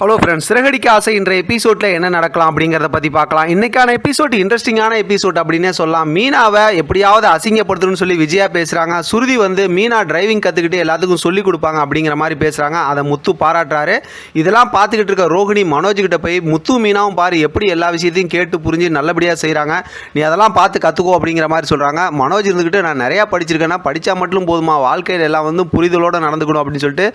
Hello friends Siragadikka ஆசை இன்ற எபிசோட்ல என்ன நடக்கலாம் அப்படிங்கிறத பற்றி பார்க்கலாம். இன்னைக்கான எபிசோட் இன்ட்ரெஸ்டிங்கான எபிசோட் அப்படின்னே சொல்லலாம். மீனாவை எப்படியாவது அசிங்கப்படுத்தணும்னு சொல்லி விஜயா பேசுகிறாங்க சுருதி வந்து மீனா டிரைவிங் கற்றுக்கிட்டு எல்லாத்துக்கும் சொல்லி கொடுப்பாங்க அப்படிங்கிற மாதிரி பேசுகிறாங்க அதை முத்து பாராட்டுறாரு. இதெல்லாம் பார்த்துக்கிட்டு இருக்க ரோஹிணி மனோஜ் கிட்ட போய் முத்து மீனாவும் பாரு எப்படி எல்லா விஷயத்தையும் கேட்டு புரிஞ்சு நல்லபடியாக செய்கிறாங்க நீ அதெல்லாம் பார்த்து கற்றுக்கோ அப்படிங்கிற மாதிரி சொல்கிறாங்க மனோஜ் இருந்துக்கிட்டு நான் நிறையா படிச்சிருக்கேன்னா படித்தா மட்டும் போதுமா? வாழ்க்கையில் எல்லாம் வந்து புரிதலோடு நடந்துக்கணும் அப்படின்னு சொல்லிட்டு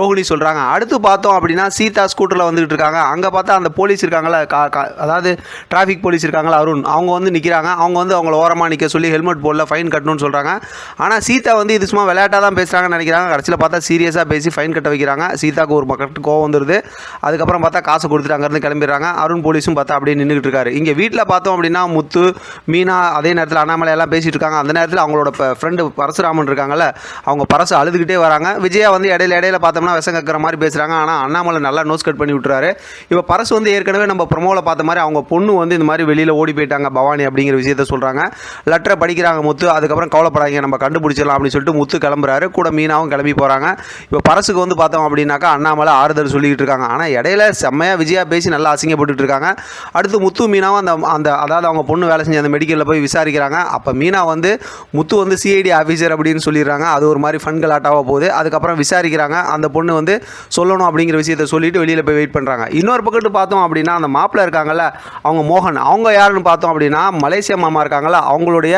ரோஹிணி சொல்கிறாங்க அடுத்து பார்த்தோம் அப்படின்னா சீதா ஸ்கூட்டரில் வந்துகிட்டு இருக்காங்க. அங்கே பார்த்தா அந்த போலீஸ் இருக்காங்களா கா கா- அதாவது டிராஃபிக் போலீஸ் இருக்காங்களா அருண். அவங்க வந்து நிற்கிறாங்க அவங்க வந்து அவங்கள ஓரமாக நிற்க சொல்லி ஹெல்மெட் போடல ஃபைன் கட்டணும்னு சொல்கிறாங்க ஆனால் சீதா வந்து இது சும்மா விளையாட்டாக தான் பேசுகிறாங்கன்னு நினைக்கிறாங்க. கடைசியில் பார்த்தா சீரியஸாக பேசி ஃபைன் கட்ட வைக்கிறாங்க. சீதாக்கு ஒரு பக்கத்து கோவம் வந்துடுது அதுக்கப்புறம் பார்த்தா காசு கொடுத்துட்டு அங்கேருந்து கிளம்பிடுறாங்க. அருண் போலீஸும் பார்த்தா அப்படியே நின்றுக்கிட்டு இருக்காரு. இங்கே வீட்டில் பார்த்தோம் அப்படின்னா முத்து மீனா அதே நேரத்தில் அண்ணாமலை எல்லாம் பேசிட்டு இருக்காங்க. அந்த நேரத்தில் அவங்களோட ஃப்ரெண்டு பரசுராமன் இருக்காங்கல்ல அவங்க பரசு அழுதுகிட்டே வராங்க. விஜயா வந்து இடையில இடையில பார்த்தோம்னா விஷம் கக்கிற மாதிரி பேசுகிறாங்க ஆனால் அண்ணாமலை நல்லா நோஸ் கட் பண்ணி விட்டுறாரு. இப்போ பரசு வந்து ஏற்கனவே நம்ம ப்ரொமோவில் பார்த்த மாதிரி அவங்க பொண்ணு வந்து இந்த மாதிரி வெளியில் ஓடி போயிட்டாங்க பவானி அப்படிங்கிற விஷயத்த சொல்கிறாங்க லெட்டரை படிக்கிறாங்க முத்து அதுக்கப்புறம் கவலைப்படாதீங்க நம்ம கண்டுபிடிச்சிடலாம் அப்படின்னு சொல்லிட்டு முத்து கிளம்புறாரு. கூட மீனாவும் கிளம்பி போகிறாங்க இப்போ பரசுக்கு வந்து பார்த்தோம் அப்படின்னாக்கா அண்ணாமலை ஆறுதல் சொல்லிக்கிட்டு இருக்காங்க. ஆனால் இடையில செம்மையாக விஜயா பேசி நல்லா அசிங்கப்பட்டுட்டு இருக்காங்க. அடுத்து முத்து மீனாவும் அந்த அந்த அதாவது அவங்க பொண்ணு வேலை செஞ்ச அந்த மெடிக்கலில் போய் விசாரிக்கிறாங்க. அப்போ மீனா வந்து முத்து வந்து சிஐடி ஆஃபீஸர் அப்படின்னு சொல்லிடுறாங்க. அது ஒரு மாதிரி ஃபன் கலாட்டாவாக போகுது. அதுக்கப்புறம் விசாரிக்கிறாங்க. அந்த பொண்ணு வந்து சொல்லணும் அப்படிங்கிற விஷயத்த சொல்லிட்டு வெளியில் போய் வெயிட் பண்ணுறாங்க இன்னொரு பக்கத்து பார்த்தோம் அப்படின்னா அந்த மாப்பிள்ளை இருக்காங்கல்ல அவங்க மோகன். அவங்க யாருன்னு பார்த்தோம் அப்படின்னா மலேசியா மாமா இருக்காங்கல்ல அவங்களுடைய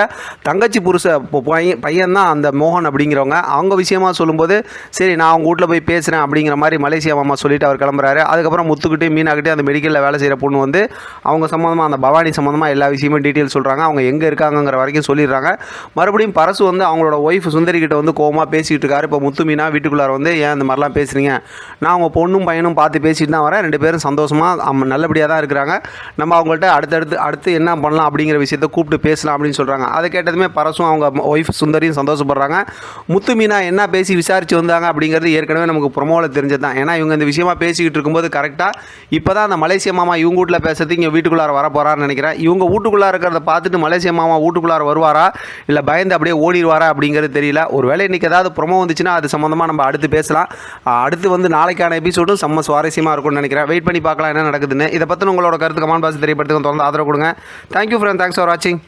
தங்கச்சி புருஷ பையன் பையன் தான் அந்த மோகன் அப்படிங்கிறவங்க. அவங்க விஷயமா சொல்லும்போது சரி நான் அவங்க வீட்டில் போய் பேசுகிறேன் அப்படிங்கிற மாதிரி மலேசியா மாமா சொல்லிட்டு அவர் கிளம்புறாரு. அதுக்கப்புறம் முத்துக்கிட்டே மீனாக்கிட்டே அந்த மெடிக்கலில் வேலை செய்கிற பொண்ணு வந்து அவங்க சம்மந்தமாக அந்த பவானி சம்மந்தமாக எல்லா விஷயமும் டீட்டெயில் சொல்கிறாங்க அவங்க எங்கே இருக்காங்கங்கிற வரைக்கும் சொல்லிடுறாங்க. மறுபடியும் பரசு வந்து அவங்களோட ஒய்ஃப் சுந்தரி கிட்ட வந்து கோவமாக பேசிகிட்டு இருக்காரு. இப்போ முத்து மீனா வீட்டுக்குள்ளார வந்து ஏன் இந்த மாதிரிலாம் பேசுகிறீங்க நான் அவங்க பொண்ணும் பையனும் பார்த்து பேசிட்டு தான் வரேன். ரெண்டு பேரும் சந்தோஷமாக நல்லபடியாக தான் இருக்கிறாங்க. நம்ம அவங்கள்ட்ட அடுத்தடுத்து அடுத்து என்ன பண்ணலாம் அப்படிங்கிற விஷயத்த கூப்பிட்டு பேசலாம் அப்படின்னு சொல்கிறாங்க அதை கேட்டதுமே பரசும் அவங்க ஒய்ஃப் சுந்தரியும் சந்தோஷப்படுறாங்க. முத்து மீனா என்ன பேசி விசாரித்து வந்தாங்க அப்படிங்கிறது ஏற்கனவே நமக்கு ப்ரொமோவில் தெரிஞ்சது தான் ஏன்னா இவங்க இந்த விஷயமா பேசிக்கிட்டு இருக்கும்போது கரெக்டாக இப்போ தான் அந்த மலேசிய மாமா இவங்க வீட்டில் பேசுறது இங்கே வீட்டுக்குள்ளார வர போகிறான்னு நினைக்கிறேன். இவங்க வீட்டுக்குள்ளார இருக்கிறத பார்த்துட்டு மலேசிய மாமா வீட்டுக்குள்ளார வருவாரா? இல்லை பயந்து அப்படியே ஓடிடுவாரா அப்படிங்கிறது தெரியல. ஒரு வேலை இன்றைக்கி ஏதாவது ப்ரொமோ வந்துச்சுன்னா அது சம்மந்தமாக நம்ம அடுத்து பேசலாம். அடுத்து வந்து நாளைக்கான எபிசோடும் செம்ம அதிகமாக இருக்கும்னு நினைக்கிறேன். வெயிட் பண்ணி பார்க்கலாம் என்ன நடக்குதுன்னு. இதை பற்றின உங்களோட கருத்து கமெண்ட் பாக்ஸ் தெரியப்படுத்துக்கு தொடர்ந்து ஆதரவு கொடுங்க. தேங்க்யூ ஃப்ரெண்ட் தேங்க்ஸ் ஃபார் வாட்சிங்